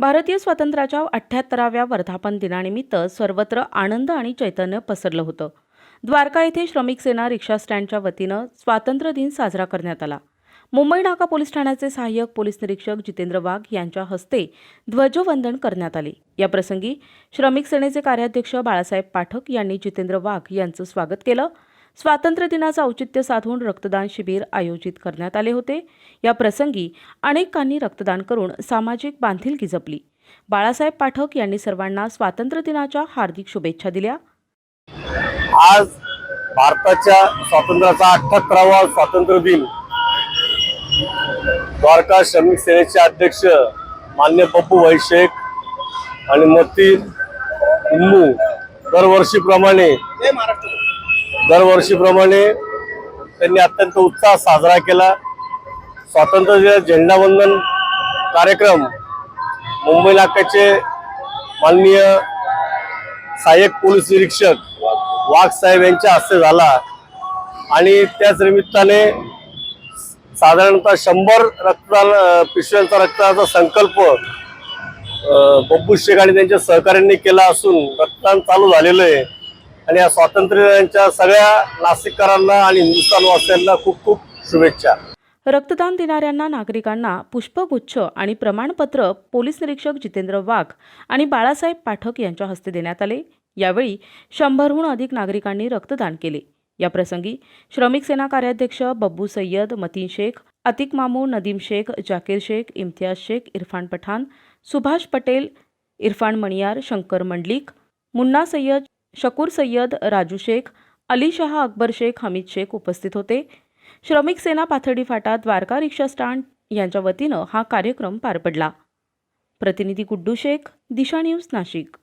भारतीय स्वातंत्र्याच्या अठ्ठ्याहत्तराव्या वर्धापन दिनानिमित्त सर्वत्र आनंद आणि चैतन्य पसरलं होतं. द्वारका येथे श्रमिक सेना रिक्षा स्टँडच्या वतीनं स्वातंत्र्य दिन साजरा करण्यात आला. मुंबई नाका पोलीस ठाण्याचे सहाय्यक पोलीस निरीक्षक जितेंद्र वाघ यांच्या हस्ते ध्वजवंदन करण्यात आले. या प्रसंगी श्रमिक सेनेचे कार्याध्यक्ष बाळासाहेब पाठक यांनी जितेंद्र वाघ यांचं स्वागत केलं. स्वातंत्र्य दिनाचं औचित्य साधून रक्तदान शिबिर आयोजित करण्यात आले होते. या प्रसंगी अनेकांनी रक्तदान करून सामाजिक बांधिलकी जपली बाळासाहेब पाठक यांनी सर्वांना स्वातंत्र्य दिनाच्या हार्दिक शुभेच्छा दिल्या. आज भारताच्या स्वातंत्र्याचा अठ्याहत्तरावा स्वातंत्र्य दिन. द्वारका श्रमिक सेनेचे अध्यक्ष मान्य पप्पू वैशेख आणि मोती उम्मू दरवर्षीप्रमाणे दरवर्षीप्रमाणे त्यांनी अत्यंत उत्साह साजरा केला. स्वातंत्र्य झेंडावंदन कार्यक्रम मुंबई नाक्याचे माननीय सहाय्यक पोलीस निरीक्षक वाघ साहेब यांच्या हस्ते झाला. आणि त्याच निमित्ताने साधारणतः शंभर रक्तदान पिशव्यांचा रक्तदानाचा संकल्प बब्बू शेख आणि त्यांच्या सहकाऱ्यांनी केला असून रक्तदान चालू झालेलं आहे. आणि या स्वातंत्र्य सगळ्या नाशिककरांना आणि हिंदुस्थानवासियांना खूप खूप शुभेच्छा. रक्तदान देणाऱ्यांना नागरिकांना पुष्पगुच्छ आणि प्रमाणपत्र पोलीस निरीक्षक जितेंद्र वाघ आणि बाळासाहेब पाठक यांच्या हस्ते देण्यात आले. यावेळी शंभरहून अधिक नागरिकांनी रक्तदान केले. या प्रसंगी श्रमिक सेना कार्याध्यक्ष बब्बू सय्यद मतीन शेख अतिक मामू नदीम शेख जाकीर शेख इम्तियाज शेख इरफान पठाण सुभाष पटेल इरफान मणियार शंकर मंडलिक मुन्ना सय्यद शकूर सय्यद राजू शेख अली शहा अकबर शेख हमीद शेख उपस्थित होते. श्रमिक सेना पाथर्डी फाटा द्वारका रिक्षा स्टँड यांच्या वतीनं हा कार्यक्रम पार पडला. प्रतिनिधी गुड्डू शेख दिशा न्यूज नाशिक.